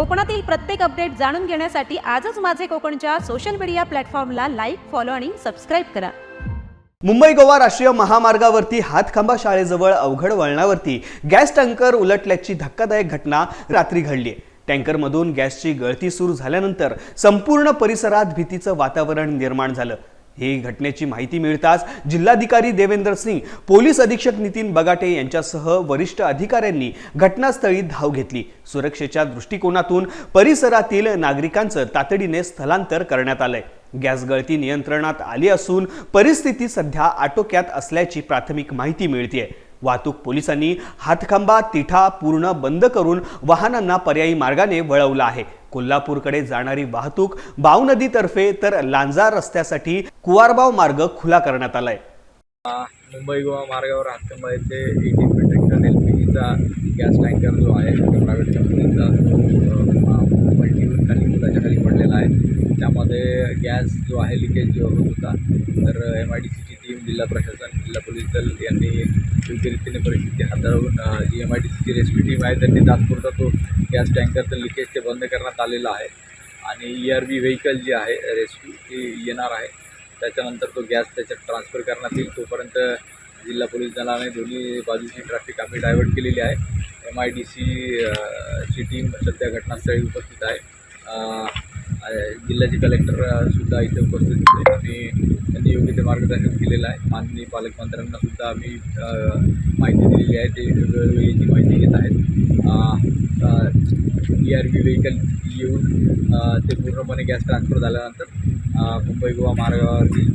कोकणातील प्रत्येक अपडेट जाणून घेण्यासाठी आजच माझे कोकणच्या सोशल मीडिया प्लॅटफॉर्मला लाईक फॉलो आणि सबस्क्राईब करा. मुंबई गोवा राष्ट्रीय महामार्गावरती हातखांबा शाळेजवळ अवघड वळणावरती गॅस टँकर उलटल्याची धक्कादायक घटना रात्री घडली. टँकरमधून गॅसची गळती सुरू झाल्यानंतर संपूर्ण परिसरात भीतीचं वातावरण निर्माण झालं. ही घटनेची माहिती मिळताच जिल्हाधिकारी देवेंद्र सिंग पोलीस अधीक्षक नितीन बगाटे यांच्यासह वरिष्ठ अधिकाऱ्यांनी घटनास्थळी धाव घेतली. सुरक्षेच्या दृष्टिकोनातून परिसरातील नागरिकांचं तातडीने स्थलांतर करण्यात आलंय. गॅस गळती नियंत्रणात आली असून परिस्थिती सध्या आटोक्यात असल्याची प्राथमिक माहिती मिळते वाहतूक पोलिसांनी हातखांबा तिठा पूर्ण बंद करून वाहनांना पर्यायी मार्गाने वळवलं आहे. कोल्हापूरकडे जाणारी वाहतूक बाव नदीतर्फे तर लांजा रस्त्यासाठी कुवारबाव मार्ग खुला करण्यात आलाय. मुंबई गोवा मार्गावर हातकंबा येथे eighteen metric ton L P जीचा गॅस टँकर जो आहे प्रायव्हेट कंपनीचा खाली मुलाच्या खाली पडलेला आहे. त्यामध्ये गॅस जो आहे लिकेज जो होत होता तर M I D C team जिल्हा प्रशासन जिल्हा पोलीस दल यांनी योग्य रीतीने परिस्थिती हाताळून जी एम आय डी सीची रेस्क्यू टीम आहे त्यांनी तात्पुरता तो गॅस टँकरचं लिकेज ते बंद करण्यात आलेलं आहे. आणि ई आर बी व्हेकल जी आहे रेस्क्यू ती येणार आहे. त्याच्यानंतर तो गॅस त्याच्यात ट्रान्सफर करण्यात येईल. तोपर्यंत जिल्हा पोलीस दलाने दोन्ही बाजूची ट्रॅफिक आम्ही डायव्हर्ट केलेली आहे. एम आय डी सी ची टीम सध्या घटनास्थळी उपस्थित आहे. जिल्ह्याचे कलेक्टरसुद्धा इथे उपस्थित होते. आणि त्यांनी योग्य ते मार्गदर्शन केलेलं आहे. माननीय पालकमंत्र्यांनासुद्धा आम्ही माहिती दिलेली आहे. ते वेळोवेळी माहिती घेत आहेत. ई आर बी व्हेकल येऊन ते पूर्णपणे गॅस ट्रान्सफर झाल्यानंतर मुंबई गोवा मार्गावरची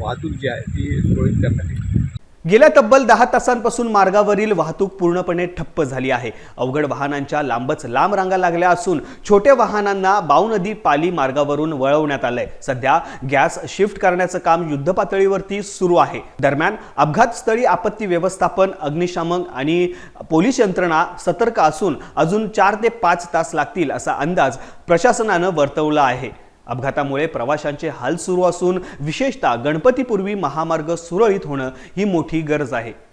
वाहतूक जी आहे ती सुरळीत करण्यात येईल. गेल्या तब्बल दहा तासांपासून मार्गावरील वाहतूक पूर्णपणे ठप्प झाली आहे. अवघड वाहनांच्या लांबच लांब रांगा लागल्या असून छोट्या वाहनांना बाव नदी पाली मार्गावरून वळवण्यात आलंय. सध्या गॅस शिफ्ट करण्याचं काम युद्धपातळीवरती सुरू आहे. दरम्यान अपघातस्थळी आपत्ती व्यवस्थापन अग्निशामक आणि पोलीस यंत्रणा सतर्क असून अजून चार ते पाच तास लागतील असा अंदाज प्रशासनानं वर्तवला आहे. अपघातामुळे प्रवाशांचे हाल सुरू असून विशेषतः गणपतीपूर्वी महामार्ग सुरळीत होणं ही मोठी गरज आहे.